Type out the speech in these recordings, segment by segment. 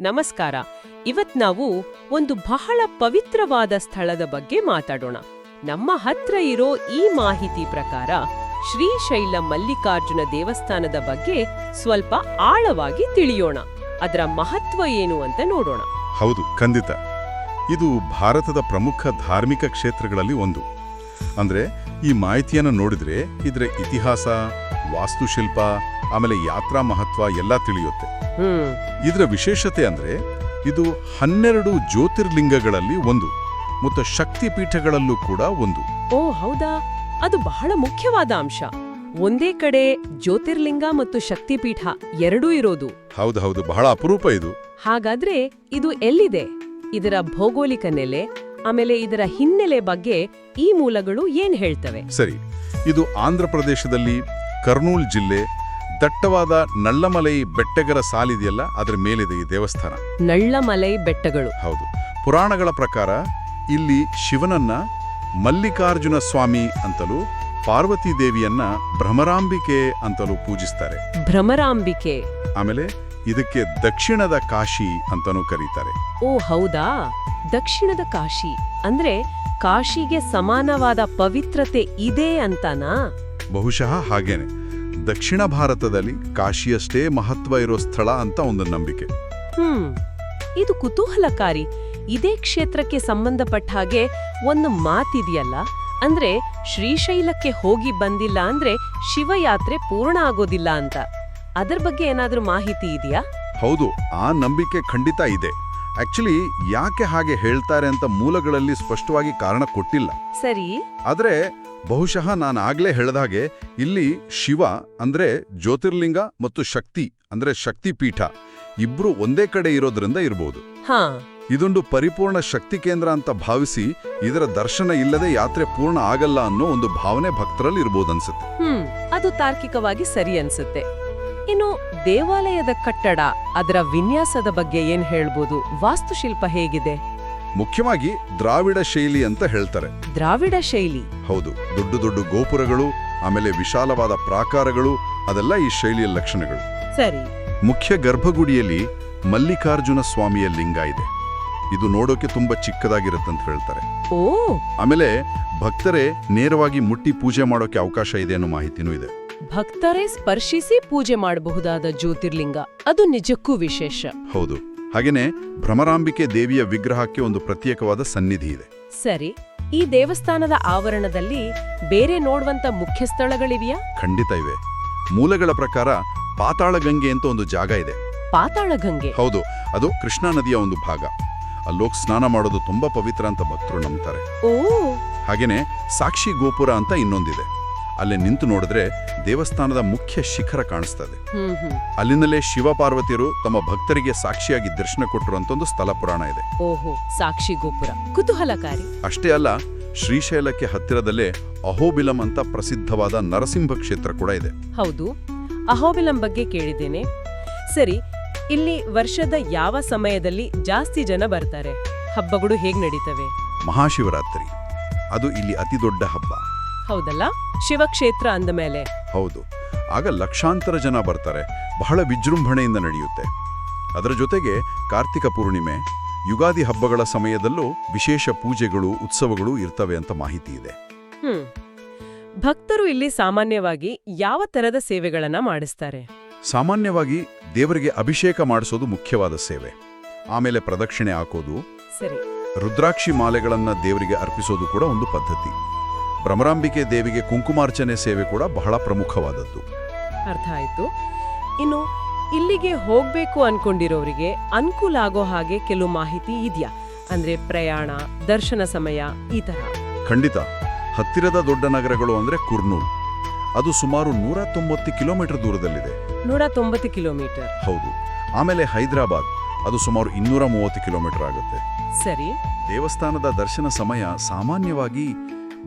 ನಮಸ್ಕಾರ. ಇವತ್ ನಾವು ಒಂದು ಬಹಳ ಪವಿತ್ರವಾದ ಸ್ಥಳದ ಬಗ್ಗೆ ಮಾತಾಡೋಣ. ನಮ್ಮ ಹತ್ರ ಇರೋ ಈ ಮಾಹಿತಿ ಪ್ರಕಾರ ಶ್ರೀಶೈಲ ಮಲ್ಲಿಕಾರ್ಜುನ ದೇವಸ್ಥಾನದ ಬಗ್ಗೆ ಸ್ವಲ್ಪ ಆಳವಾಗಿ ತಿಳಿಯೋಣ. ಅದರ ಮಹತ್ವ ಏನು ಅಂತ ನೋಡೋಣ. ಹೌದು, ಖಂಡಿತ. ಇದು ಭಾರತದ ಪ್ರಮುಖ ಧಾರ್ಮಿಕ ಕ್ಷೇತ್ರಗಳಲ್ಲಿ ಒಂದು. ಅಂದ್ರೆ ಈ ಮಾಹಿತಿಯನ್ನು ನೋಡಿದ್ರೆ ಇದರ ಇತಿಹಾಸ, ವಾಸ್ತುಶಿಲ್ಪ ಆಮೇಲೆ ಯಾತ್ರಾ ಮಹತ್ವ ಎಲ್ಲ ತಿಳಿಯುತ್ತೆ. ಇದರ ವಿಶೇಷತೆ ಅಂದ್ರೆ ಇದು ಹನ್ನೆರಡು ಜ್ಯೋತಿರ್ಲಿಂಗಗಳಲ್ಲಿ ಒಂದು ಮತ್ತು ಶಕ್ತಿಪೀಠಗಳಲ್ಲೂ ಕೂಡ ಒಂದು. ಓ ಹೌದಾ? ಅದು ಬಹಳ ಮುಖ್ಯವಾದ ಅಂಶ. ಒಂದೇ ಕಡೆ ಜ್ಯೋತಿರ್ಲಿಂಗ ಮತ್ತು ಶಕ್ತಿಪೀಠ ಎರಡೂ ಇರೋದು. ಹೌದು ಹೌದು ಬಹಳ ಅಪರೂಪ ಇದು. ಹಾಗಾದ್ರೆ ಇದು ಎಲ್ಲಿದೆ? ಇದರ ಭೌಗೋಳಿಕ ನೆಲೆ ಆಮೇಲೆ ಇದರ ಹಿನ್ನೆಲೆ ಬಗ್ಗೆ ಈ ಮೂಲಗಳು ಏನ್ ಹೇಳ್ತವೆ? ಸರಿ ಇದು ಆಂಧ್ರ ಪ್ರದೇಶದಲ್ಲಿ ಕರ್ನೂಲ್ ಜಿಲ್ಲೆ ದಟ್ಟವಾದ ನಳ್ಳಮಲೈ ಬೆಟ್ಟಗರ ಸಾಲಿದೆಯಲ್ಲ ಅದರ ಮೇಲಿದೆ ಈ ದೇವಸ್ಥಾನ. ನಳ್ಳಮಲೈ ಬೆಟ್ಟಗಳು. ಹೌದು. ಪುರಾಣಗಳ ಪ್ರಕಾರ ಇಲ್ಲಿ ಶಿವನನ್ನ ಮಲ್ಲಿಕಾರ್ಜುನ ಸ್ವಾಮಿ ಅಂತಲೂ ಪಾರ್ವತಿ ದೇವಿಯನ್ನ ಭ್ರಮರಾಂಬಿಕೆ ಅಂತಲೂ ಪೂಜಿಸ್ತಾರೆ. ಭ್ರಮರಾಂಬಿಕೆ. ಆಮೇಲೆ ಇದಕ್ಕೆ ದಕ್ಷಿಣದ ಕಾಶಿ ಅಂತನೂ ಕರೀತಾರೆ. ಓ ಹೌದಾ? ದಕ್ಷಿಣದ ಕಾಶಿ. ಅಂದ್ರೆ ಕಾಶಿಗೆ ಸಮಾನವಾದ ಪವಿತ್ರತೆ ಇದೆ ಅಂತನಾ? ಬಹುಶಃ ಹಾಗೇನೆ. ದಕ್ಷಿಣ ಭಾರತದಲ್ಲಿ ಕಾಶಿಯಷ್ಟೇ ಮಹತ್ವ ಇರೋ ಸ್ಥಳ ಅಂತ ಒಂದು ನಂಬಿಕೆ. ಹ್ಮ್ ಇದು ಕುತೂಹಲಕಾರಿ. ಇದೇ ಕ್ಷೇತ್ರಕ್ಕೆ ಸಂಬಂಧಪಟ್ಟ ಹಾಗೆ ಒಂದು ಮಾತಿದೆಯಲ್ಲ? ಅಂದ್ರೆ ಶ್ರೀಶೈಲಕ್ಕೆ ಹೋಗಿ ಬಂದಿಲ್ಲ ಅಂದ್ರೆ ಶಿವಯಾತ್ರೆ ಪೂರ್ಣ ಆಗೋದಿಲ್ಲ ಅಂತ. ಅದರ ಬಗ್ಗೆ ಏನಾದ್ರೂ ಮಾಹಿತಿ ಇದೆಯಾ? ಹೌದು ಆ ನಂಬಿಕೆ ಖಂಡಿತ ಇದೆ. ಆಕ್ಚುಲಿ ಯಾಕೆ ಹಾಗೆ ಹೇಳ್ತಾರೆ ಅಂತ ಮೂಲಗಳಲ್ಲಿ ಸ್ಪಷ್ಟವಾಗಿ ಕಾರಣ ಕೊಟ್ಟಿಲ್ಲ. ಸರಿ. ಆದ್ರೆ ಬಹುಶಃ ನಾನು ಆಗ್ಲೇ ಹೇಳ್ದಾಗೆ ಇಲ್ಲಿ ಶಿವ ಅಂದ್ರೆ ಜ್ಯೋತಿರ್ಲಿಂಗ ಮತ್ತು ಶಕ್ತಿ ಅಂದ್ರೆ ಶಕ್ತಿಪೀಠ ಇಬ್ರು ಒಂದೇ ಕಡೆ ಇರೋದ್ರಿಂದ ಇರಬಹುದು ಹಾ. ಇದೊಂದು ಪರಿಪೂರ್ಣ ಶಕ್ತಿ ಕೇಂದ್ರ ಅಂತ ಭಾವಿಸಿ ಇದರ ದರ್ಶನ ಇಲ್ಲದೆ ಯಾತ್ರೆ ಪೂರ್ಣ ಆಗಲ್ಲ ಅನ್ನೋ ಒಂದು ಭಾವನೆ ಭಕ್ತರಲ್ಲಿ ಇರ್ಬೋದನ್ಸುತ್ತೆ ಹ್ಮ್ ಅದು ತಾರ್ಕಿಕವಾಗಿ ಸರಿ ಅನ್ಸುತ್ತೆ. ಇನ್ನು ದೇವಾಲಯದ ಕಟ್ಟಡ ಅದರ ವಿನ್ಯಾಸದ ಬಗ್ಗೆ ಏನ್ ಹೇಳ್ಬೋದು? ವಾಸ್ತುಶಿಲ್ಪ ಹೇಗಿದೆ? ಮುಖ್ಯವಾಗಿ ದ್ರಾವಿಡ ಶೈಲಿ ಅಂತ ಹೇಳ್ತಾರೆ. ದ್ರಾವಿಡ ಶೈಲಿ? ಹೌದು ದೊಡ್ಡ ದೊಡ್ಡ ಗೋಪುರಗಳು ಆಮೇಲೆ ವಿಶಾಲವಾದ ಪ್ರಾಕಾರಗಳು ಅದೆಲ್ಲ ಈ ಶೈಲಿಯ ಲಕ್ಷಣಗಳು. ಸರಿ. ಮುಖ್ಯ ಗರ್ಭಗುಡಿಯಲ್ಲಿ ಮಲ್ಲಿಕಾರ್ಜುನ ಸ್ವಾಮಿಯ ಲಿಂಗ ಇದೆ. ಇದು ನೋಡೋಕೆ ತುಂಬಾ ಚಿಕ್ಕದಾಗಿರುತ್ತಂತ ಹೇಳ್ತಾರೆ. ಓ! ಆಮೇಲೆ ಭಕ್ತರೇ ನೇರವಾಗಿ ಮುಟ್ಟಿ ಪೂಜೆ ಮಾಡೋಕೆ ಅವಕಾಶ ಇದೆ ಅನ್ನೋ ಮಾಹಿತಿನೂ ಇದೆ. ಭಕ್ತರೇ ಸ್ಪರ್ಶಿಸಿ ಪೂಜೆ ಮಾಡಬಹುದಾದ ಜ್ಯೋತಿರ್ಲಿಂಗ. ಅದು ನಿಜಕ್ಕೂ ವಿಶೇಷ. ಹೌದು. ಹಾಗೇನೆ ಭ್ರಮರಾಂಬಿಕೆ ದೇವಿಯ ವಿಗ್ರಹಕ್ಕೆ ಒಂದು ಪ್ರತ್ಯೇಕವಾದ ಸನ್ನಿಧಿ ಇದೆ. ಸರಿ ಈ ದೇವಸ್ಥಾನದ ಆವರಣದಲ್ಲಿ ಬೇರೆ ನೋಡುವಂತ ಮುಖ್ಯ ಸ್ಥಳಗಳಿವೆಯಾ? ಖಂಡಿತ ಇವೆ. ಮೂಲಗಳ ಪ್ರಕಾರ ಪಾತಾಳಗಂಗೆ ಅಂತ ಒಂದು ಜಾಗ ಇದೆ. ಪಾತಾಳ ಗಂಗೆ ಹೌದು ಅದು ಕೃಷ್ಣಾ ನದಿಯ ಒಂದು ಭಾಗ. ಅಲ್ಲೋಗ್ ಸ್ನಾನ ಮಾಡೋದು ತುಂಬಾ ಪವಿತ್ರ ಅಂತ ಭಕ್ತರು ನಂಬುತ್ತಾರೆ ಓ! ಹಾಗೇನೆ ಸಾಕ್ಷಿ ಗೋಪುರ ಅಂತ ಇನ್ನೊಂದಿದೆ. ಅಲ್ಲಿ ನಿಂತು ನೋಡಿದ್ರೆ ದೇವಸ್ಥಾನದ ಮುಖ್ಯ ಶಿಖರ ಕಾಣಿಸ್ತದೆ. ಅಲ್ಲಿಂದಲೇ ಶಿವ ಪಾರ್ವತಿಯರು ತಮ್ಮ ಭಕ್ತರಿಗೆ ಸಾಕ್ಷಿಯಾಗಿ ದರ್ಶನ ಕೊಟ್ಟರು ಅಂತ ಒಂದು ಸ್ಥಳ ಪುರಾಣ ಇದೆ. ಓಹೋ ಸಾಕ್ಷಿ ಗೋಪುರ. ಕುತೂಹಲಕಾರಿ. ಅಷ್ಟೇ ಅಲ್ಲ ಶ್ರೀಶೈಲಕ್ಕೆ ಹತ್ತಿರದಲ್ಲೇ ಅಹೋಬಿಲಂ ಅಂತ ಪ್ರಸಿದ್ಧವಾದ ನರಸಿಂಹ ಕ್ಷೇತ್ರ ಕೂಡ ಇದೆ. ಹೌದು. ಅಹೋಬಿಲಂ ಬಗ್ಗೆ ಕೇಳಿದ್ದೇನೆ. ಸರಿ ಇಲ್ಲಿ ವರ್ಷದ ಯಾವ ಸಮಯದಲ್ಲಿ ಜಾಸ್ತಿ ಜನ ಬರ್ತಾರೆ? ಹಬ್ಬಗಳು ಹೇಗ್ ನಡೀತವೆ? ಮಹಾಶಿವರಾತ್ರಿ. ಅದು ಇಲ್ಲಿ ಅತಿ ದೊಡ್ಡ ಹಬ್ಬ. ಹೌದಲ್ಲ? ಶಿವಕ್ಷೇತ್ರ ಅಂದ ಮೇಲೆ ಹೌದು. ಆಗ ಲಕ್ಷಾಂತರ ಜನ ಬರ್ತಾರೆ. ಬಹಳ ವಿಜೃಂಭಣೆಯಿಂದ ನಡೆಯುತ್ತೆ. ಅದರ ಜೊತೆಗೆ ಕಾರ್ತಿಕ ಪೂರ್ಣಿಮೆ ಯುಗಾದಿ ಹಬ್ಬಗಳ ಸಮಯದಲ್ಲೂ ವಿಶೇಷ ಪೂಜೆಗಳು ಉತ್ಸವಗಳು ಇರ್ತವೆ ಅಂತ ಮಾಹಿತಿ ಇದೆ. ಹ್ಮ್. ಭಕ್ತರು ಇಲ್ಲಿ ಸಾಮಾನ್ಯವಾಗಿ ಯಾವ ತರದ ಸೇವೆಗಳನ್ನ ಮಾಡಿಸ್ತಾರೆ? ಸಾಮಾನ್ಯವಾಗಿ ದೇವರಿಗೆ ಅಭಿಷೇಕ ಮಾಡಿಸೋದು ಮುಖ್ಯವಾದ ಸೇವೆ. ಆಮೇಲೆ ಪ್ರದಕ್ಷಿಣೆ ಹಾಕೋದು ಸರಿ. ರುದ್ರಾಕ್ಷಿ ಮಾಲೆಗಳನ್ನ ದೇವರಿಗೆ ಅರ್ಪಿಸೋದು ಕೂಡ ಒಂದು ಪದ್ಧತಿ. ಭ್ರಮರಾಂಬಿಕೆ ದೇವಿಗೆ ಕುಂಕುಮಾರ್ಚನೆ ಸೇವೆ ಕೂಡ ಬಹಳ ಪ್ರಮುಖವಾದದ್ದು. ಅರ್ಥ ಆಯಿತು. ಇನ್ನು ಇಲ್ಲಿಗೆ ಹೋಗ್ಬೇಕು ಅನ್ಕೊಂಡಿರೋರಿಗೆ ಅನುಕೂಲ ಆಗೋ ಹಾಗೆ ಕೆಲವು ಮಾಹಿತಿ ಇದೆಯಾ? ಅಂದ್ರೆ ಪ್ರಯಾಣ ದರ್ಶನ ಸಮಯ ಈ ತರ. ಖಂಡಿತ. ಹತ್ತಿರದ ದೊಡ್ಡ ನಗರಗಳು ಅಂದ್ರೆ ಕುರ್ನೂಲ್. ಅದು ಸುಮಾರು ನೂರ ತೊಂಬತ್ತು ಕಿಲೋಮೀಟರ್ ದೂರದಲ್ಲಿದೆ. ನೂರ ತೊಂಬತ್ತು ಕಿಲೋಮೀಟರ್. ಹೌದು. ಆಮೇಲೆ ಹೈದರಾಬಾದ್. ಅದು ಸುಮಾರು ಇನ್ನೂರ ಮೂವತ್ತು ಕಿಲೋಮೀಟರ್ ಆಗುತ್ತೆ. ಸರಿ. ದೇವಸ್ಥಾನದ ದರ್ಶನ ಸಮಯ ಸಾಮಾನ್ಯವಾಗಿ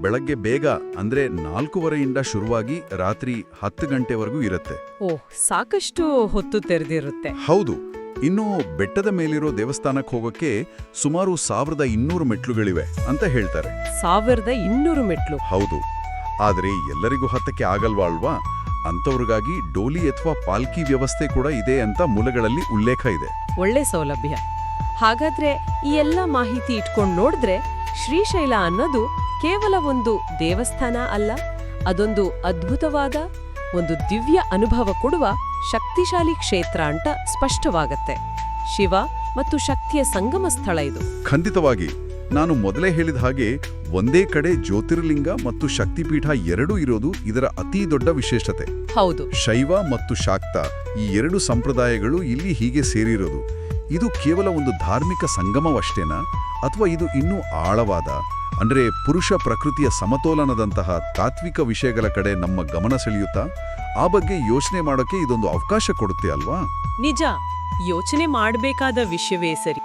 ಬೆಳಗ್ಗೆ ಬೇಗ ಅಂದ್ರೆ ನಾಲ್ಕೂವರೆಯಿಂದ ಶುರುವಾಗಿ ರಾತ್ರಿ ಹತ್ತು ಗಂಟೆವರೆಗೂ ಇರುತ್ತೆ. ಓಹ್ ಸಾಕಷ್ಟು ಹೊತ್ತು ತೆರೆದಿರುತ್ತೆ. ಹೌದು ಇನ್ನು ಬೆಟ್ಟದ ಮೇಲಿರೋ ದೇವಸ್ಥಾನಕ್ಕೆ ಹೋಗಕ್ಕೆ ಸುಮಾರು ಸಾವಿರದ ಇನ್ನೂರು ಮೆಟ್ಲುಗಳಿವೆ ಅಂತ ಹೇಳ್ತಾರೆ. ಸಾವಿರದ ಇನ್ನೂರು ಮೆಟ್ಲು. ಹೌದು ಆದರೆ ಎಲ್ಲರಿಗೂ ಹತ್ತಕ್ಕೆ ಆಗಲ್ವಾ ಅಲ್ವಾ? ಅಂಥವ್ರಿಗಾಗಿ ಡೋಲಿ ಅಥವಾ ಪಾಲ್ಕಿ ವ್ಯವಸ್ಥೆ ಕೂಡ ಇದೆ ಅಂತ ಮೂಲಗಳಲ್ಲಿ ಉಲ್ಲೇಖ ಇದೆ. ಒಳ್ಳೆ ಸೌಲಭ್ಯ. ಹಾಗಾದ್ರೆ ಈ ಎಲ್ಲ ಮಾಹಿತಿ ಇಟ್ಕೊಂಡು ನೋಡಿದ್ರೆ ಶ್ರೀಶೈಲ ಅನ್ನೋದು ಕೇವಲ ಒಂದು ದೇವಸ್ಥಾನ ಅಲ್ಲ ಅದೊಂದು ಅದ್ಭುತವಾದ ಒಂದು ದಿವ್ಯ ಅನುಭವ ಕೊಡುವ ಶಕ್ತಿಶಾಲಿ ಕ್ಷೇತ್ರ ಅಂತ ಸ್ಪಷ್ಟವಾಗತ್ತೆ. ಶಿವ ಮತ್ತು ಶಕ್ತಿಯ ಸಂಗಮ ಸ್ಥಳ ಇದು. ಖಂಡಿತವಾಗಿ ನಾನು ಮೊದಲೇ ಹೇಳಿದ ಹಾಗೆ ಒಂದೇ ಕಡೆ ಜ್ಯೋತಿರ್ಲಿಂಗ ಮತ್ತು ಶಕ್ತಿಪೀಠ ಎರಡೂ ಇರೋದು ಇದರ ಅತಿ ದೊಡ್ಡ ವಿಶೇಷತೆ. ಹೌದು. ಶೈವ ಮತ್ತು ಶಾಕ್ತ ಈ ಎರಡು ಸಂಪ್ರದಾಯಗಳು ಇಲ್ಲಿ ಹೀಗೆ ಸೇರಿರೋದು. ಇದು ಕೇವಲ ಒಂದು ಧಾರ್ಮಿಕ ಸಂಗಮವಷ್ಟೇನಾ? ಅಥವಾ ಇದು ಇನ್ನೂ ಆಳವಾದ ಅಂದ್ರೆ ಪುರುಷ ಪ್ರಕೃತಿಯ ಸಮತೋಲನದಂತಹ ತಾತ್ವಿಕ ವಿಷಯಗಳ ಕಡೆ ನಮ್ಮ ಗಮನ ಸೆಳೆಯುತ್ತಾ? ಆ ಬಗ್ಗೆ ಯೋಚನೆ ಮಾಡೋಕೆ ಇದೊಂದು ಅವಕಾಶ ಕೊಡುತ್ತೆ ಅಲ್ವಾ? ನಿಜ, ಯೋಚನೆ ಮಾಡಬೇಕಾದ ವಿಷಯವೇ ಸರಿ.